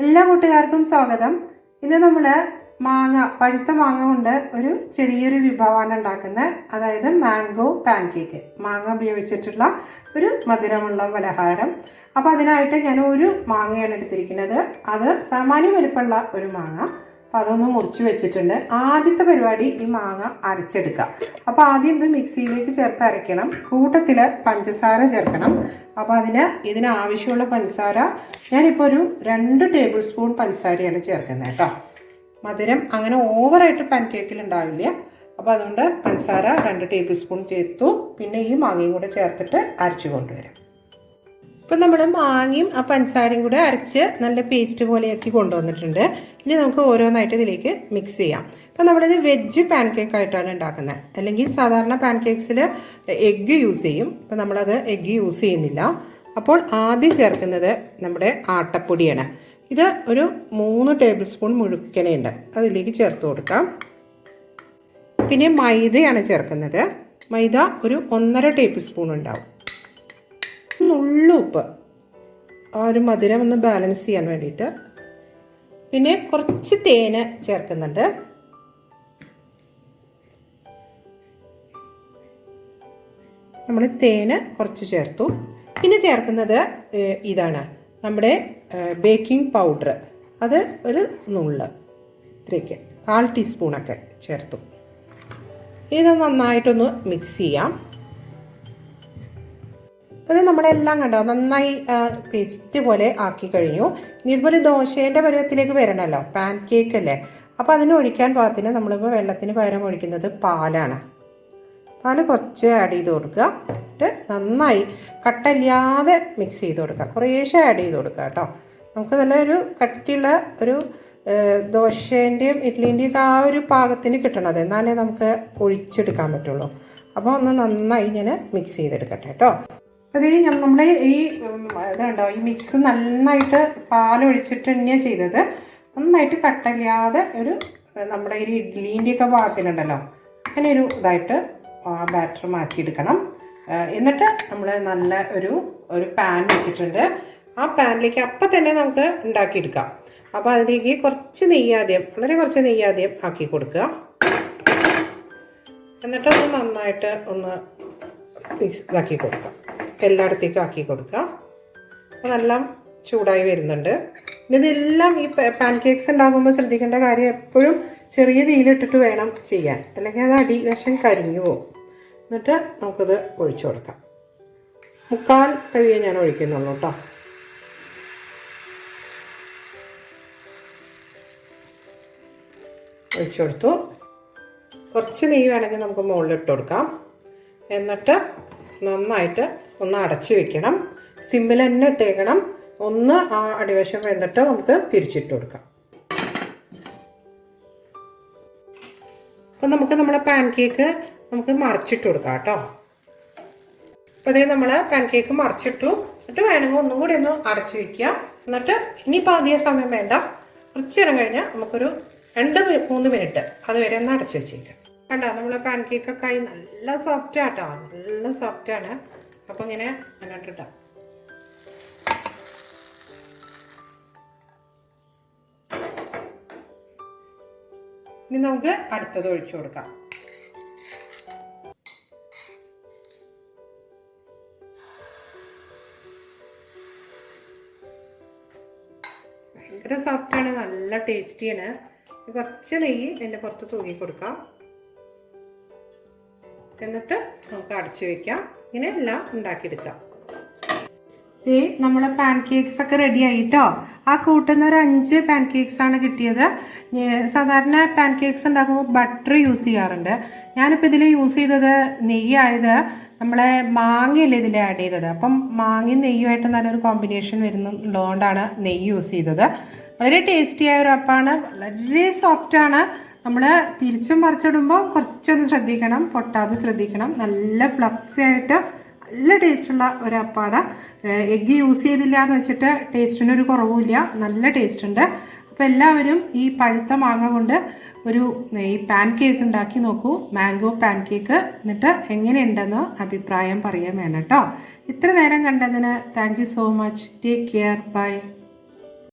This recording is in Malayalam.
എല്ലാ കൂട്ടുകാർക്കും സ്വാഗതം. ഇന്ന് നമ്മൾ മാങ്ങ പഴുത്ത മാങ്ങ കൊണ്ട് ഒരു ചെറിയൊരു വിഭവമാണ് ഉണ്ടാക്കുന്നത് അതായത് മാംഗോ പാൻകേക്ക്. മാങ്ങ ഉപയോഗിച്ചിട്ടുള്ള ഒരു മധുരമുള്ള പലഹാരം. അപ്പോൾ അതിനായിട്ട് ഞാൻ ഒരു മാങ്ങയാണ് എടുത്തിരിക്കുന്നത്. അത് സാമാന്യ വലുപ്പമുള്ള ഒരു മാങ്ങ. അപ്പോൾ അതൊന്ന് മുറിച്ച് വെച്ചിട്ടുണ്ട്. ആദ്യത്തെ പരിപാടി ഈ മാങ്ങ അരച്ചെടുക്കുക അപ്പോൾ ആദ്യം ഇത് മിക്സിയിലേക്ക് ചേർത്ത് അരയ്ക്കണം. കൂട്ടത്തിൽ പഞ്ചസാര ചേർക്കണം. അപ്പോൾ അതിന് ഇതിന് ആവശ്യമുള്ള പഞ്ചസാര ഞാനിപ്പോൾ ഒരു രണ്ട് ടേബിൾ സ്പൂൺ പഞ്ചസാരയാണ് ചേർക്കുന്നത് കേട്ടോ. മധുരം അങ്ങനെ ഓവറായിട്ട് പാൻകേക്കിൽ ഉണ്ടാവില്ല. അപ്പോൾ അതുകൊണ്ട് പഞ്ചസാര രണ്ട് ടേബിൾ സ്പൂൺ ചേർത്തു. പിന്നെ ഈ മാങ്ങയും കൂടെ ചേർത്തിട്ട് അരച്ചു കൊണ്ടുവരാം. ഇപ്പം നമ്മൾ മാങ്ങയും ആ പഞ്ചസാരയും കൂടെ അരച്ച് നല്ല പേസ്റ്റ് പോലെയാക്കി കൊണ്ടുവന്നിട്ടുണ്ട്. ഇനി നമുക്ക് ഓരോന്നായിട്ട് ഇതിലേക്ക് മിക്സ് ചെയ്യാം. ഇപ്പം നമ്മളിത് വെജ് പാൻകേക്ക് ആയിട്ടാണ് ഉണ്ടാക്കുന്നത്. അല്ലെങ്കിൽ സാധാരണ പാൻകേക്സിൽ എഗ്ഗ് യൂസ് ചെയ്യും. ഇപ്പം നമ്മളത് എഗ്ഗ് യൂസ് ചെയ്യുന്നില്ല. അപ്പോൾ ആദ്യം ചേർക്കുന്നത് നമ്മുടെ ആട്ടപ്പൊടിയാണ്. ഇത് ഒരു മൂന്ന് ടേബിൾ സ്പൂൺ മുഴുക്കനുണ്ട് അതിലേക്ക് ചേർത്ത് കൊടുക്കാം. പിന്നെ മൈദയാണ് ചേർക്കുന്നത്. മൈദ ഒരു ഒന്നര ടേബിൾ സ്പൂൺ ഉണ്ടാവും. നുള്ളുപ്പ് ആ ഒരു മധുരം ഒന്ന് ബാലൻസ് ചെയ്യാൻ വേണ്ടിയിട്ട്. പിന്നെ കുറച്ച് തേന് ചേർക്കുന്നുണ്ട്. നമ്മൾ തേന് കുറച്ച് ചേർത്തു. പിന്നെ ചേർക്കുന്നത് ഇതാണ് നമ്മുടെ ബേക്കിംഗ് പൗഡർ അത് ഒരു നുള്ള് ഇത്രയ്ക്ക്. കാൽ ടീസ്പൂണൊക്കെ ചേർത്തു. ഇത് നന്നായിട്ടൊന്ന് മിക്സ് ചെയ്യാം. അത് നമ്മളെല്ലാം കണ്ടോ? നന്നായി പേസ്റ്റ് പോലെ ആക്കി കഴിഞ്ഞു. ഇനി ഇതുപോലെ ദോശേന്റെ പരുവത്തിലേക്ക് വരണമല്ലോ പാൻ കേക്ക് അല്ലേ? അപ്പോൾ അതിന് ഒഴിക്കാൻ പാകത്തിന് നമ്മളിപ്പോൾ വെള്ളത്തിന് പകരം ഒഴിക്കുന്നത് പാലാണ്. പാൽ കുറച്ച് ആഡ് ചെയ്ത് കൊടുക്കുക. എന്നിട്ട് നന്നായി കട്ടല്ലാതെ മിക്സ് ചെയ്ത് കൊടുക്കുക. കുറേശ്ശെ ആഡ് ചെയ്ത് കൊടുക്കുക കേട്ടോ. നമുക്ക് നല്ലൊരു കട്ടിയുള്ള ഒരു ദോശേന്റെയും ഇഡ്ലിന്റെയും ആ ഒരു പാകത്തിന് കിട്ടണത് എന്നാലേ നമുക്ക് ഒഴിച്ചെടുക്കാൻ പറ്റുള്ളൂ. അപ്പോൾ ഒന്ന് നന്നായി ഇങ്ങനെ മിക്സ് ചെയ്തെടുക്കട്ടെ കേട്ടോ. അത് നമ്മൾ ഈ ഇതുണ്ടോ ഈ മിക്സ് നന്നായിട്ട് പാലൊഴിച്ചിട്ട് തന്നെയാണ് ചെയ്തത്. നന്നായിട്ട് കട്ടല്ലാതെ ഒരു നമ്മുടെ ഒരു ഇഡ്ഡലീന്റെയൊക്കെ ഭാഗത്തിലുണ്ടല്ലോ അങ്ങനെ ഒരു ഇതായിട്ട് ആ ബാറ്റർ മാറ്റിയെടുക്കണം. എന്നിട്ട് നമ്മൾ നല്ല ഒരു ഒരു പാൻ വെച്ചിട്ടുണ്ട്. ആ പാനിലേക്ക് അപ്പം തന്നെ നമുക്ക് ഉണ്ടാക്കിയെടുക്കാം. അപ്പോൾ അതിലേക്ക് കുറച്ച് നെയ്യാദ്യം വളരെ കുറച്ച് നെയ്യാദ്യം ആക്കി കൊടുക്കുക. എന്നിട്ട് ഒന്ന് നന്നായിട്ട് ഒന്ന് ഇതാക്കി കൊടുക്കാം. എല്ലായിടത്തേക്കും ആക്കി കൊടുക്കുക നല്ല ചൂടായി വരുന്നുണ്ട്. ഇതെല്ലാം ഈ പാൻ കേക്ക്സ് ഉണ്ടാകുമ്പോൾ ശ്രദ്ധിക്കേണ്ട കാര്യം എപ്പോഴും ചെറിയ തീയിലിട്ടിട്ട് വേണം ചെയ്യാൻ. അല്ലെങ്കിൽ അത് അടിവശം കരിഞ്ഞു പോകും. എന്നിട്ട് നമുക്കത് ഒഴിച്ചു കൊടുക്കാം. മുക്കാൽ തവിയെ ഞാൻ ഒഴിക്കുന്നുള്ളൂ കേട്ടോ. ഒഴിച്ചു കൊടുത്തു. കുറച്ച് നെയ്യ് വേണമെങ്കിൽ നമുക്ക് മുകളിലിട്ട് കൊടുക്കാം. എന്നിട്ട് നന്നായിട്ട് ഒന്ന് അടച്ചു വെക്കണം. സിമ്മിൽ തന്നെ ഇട്ടേക്കണം ഒന്ന് ആ അടിവശം വെന്തിട്ട് നമുക്ക് തിരിച്ചിട്ട് കൊടുക്കാം. അപ്പം നമുക്ക് നമ്മുടെ പാൻ കേക്ക് നമുക്ക് മറിച്ചിട്ട് കൊടുക്കാം കേട്ടോ. അപ്പോൾ അതേ നമ്മൾ പാൻ കേക്ക് മറിച്ചിട്ടു. എന്നിട്ട് വേണമെങ്കിൽ ഒന്നും കൂടി ഒന്ന് അടച്ചു വെക്കുക. എന്നിട്ട് ഇനിയിപ്പോൾ അധികം സമയം വേണ്ട. കുറച്ച് നേരം കഴിഞ്ഞാൽ നമുക്കൊരു രണ്ട് മൂന്ന് മിനിറ്റ് അതുവരെ ഒന്ന് അടച്ചു വെച്ചേക്കാം. കണ്ടോ നമ്മളെ പാൻ കേക്കൊക്കെ ആയി നല്ല സോഫ്റ്റ് ആട്ടോ. നല്ല സോഫ്റ്റ് ആണ്. അപ്പോൾ ഇങ്ങനെ അങ്ങോട്ടിട്ടാം ഇനി നമുക്ക് അടുത്തത് ഒഴിച്ചു കൊടുക്കാം. ഭയങ്കര സോഫ്റ്റാണ് നല്ല ടേസ്റ്റിയാണ് കുറച്ച് നെയ്യ് എന്റെ പുറത്ത് തൂങ്ങി കൊടുക്കാം. എന്നിട്ട് നമുക്ക് അടച്ചു വെക്കാം. ഇങ്ങനെ എല്ലാം ഉണ്ടാക്കിയെടുക്കാം. നമ്മളെ പാൻ കേക്ക്സ് ഒക്കെ റെഡി ആയിട്ടോ? ആ കൂട്ടുന്ന ഒരു അഞ്ച് പാൻ കേക്ക്സ് ആണ് കിട്ടിയത്. സാധാരണ പാൻ കേക്ക്സ് ഉണ്ടാക്കുമ്പോൾ ബട്ടർ യൂസ് ചെയ്യാറുണ്ട്. ഞാനിപ്പോൾ ഇതിൽ യൂസ് ചെയ്തത് നെയ്യായത് നമ്മളെ മാങ്ങയല്ലേ ഇതിൽ ആഡ് ചെയ്തത്. അപ്പം മാങ്ങയും നെയ്യുമായിട്ട് നല്ലൊരു കോമ്പിനേഷൻ വരുന്നുള്ളതുകൊണ്ടാണ് നെയ്യ് യൂസ് ചെയ്തത്. വളരെ ടേസ്റ്റിയായ ഒരു അപ്പാണ്. വളരെ സോഫ്റ്റാണ് നമ്മൾ തിരിച്ചും മറിച്ചിടുമ്പോൾ കുറച്ചൊന്ന് ശ്രദ്ധിക്കണം പൊട്ടാതെ ശ്രദ്ധിക്കണം. നല്ല ഫ്ലഫി ആയിട്ട് നല്ല ടേസ്റ്റുള്ള ഒരു അപ്പാണ്. എഗ്ഗ് യൂസ് ചെയ്തില്ല എന്ന് വെച്ചിട്ട് ടേസ്റ്റിനൊരു കുറവുമില്ല. നല്ല ടേസ്റ്റ് ഉണ്ട്. അപ്പോൾ എല്ലാവരും ഈ പഴുത്ത മാങ്ങ കൊണ്ട് ഒരു ഈ പാൻ കേക്ക് ഉണ്ടാക്കി നോക്കൂ. മാംഗോ പാൻ കേക്ക് എന്നിട്ട് എങ്ങനെയുണ്ടെന്ന് അഭിപ്രായം പറയാൻ വേണം കേട്ടോ. ഇത്ര നേരം കണ്ടതിന് thank so much take care bye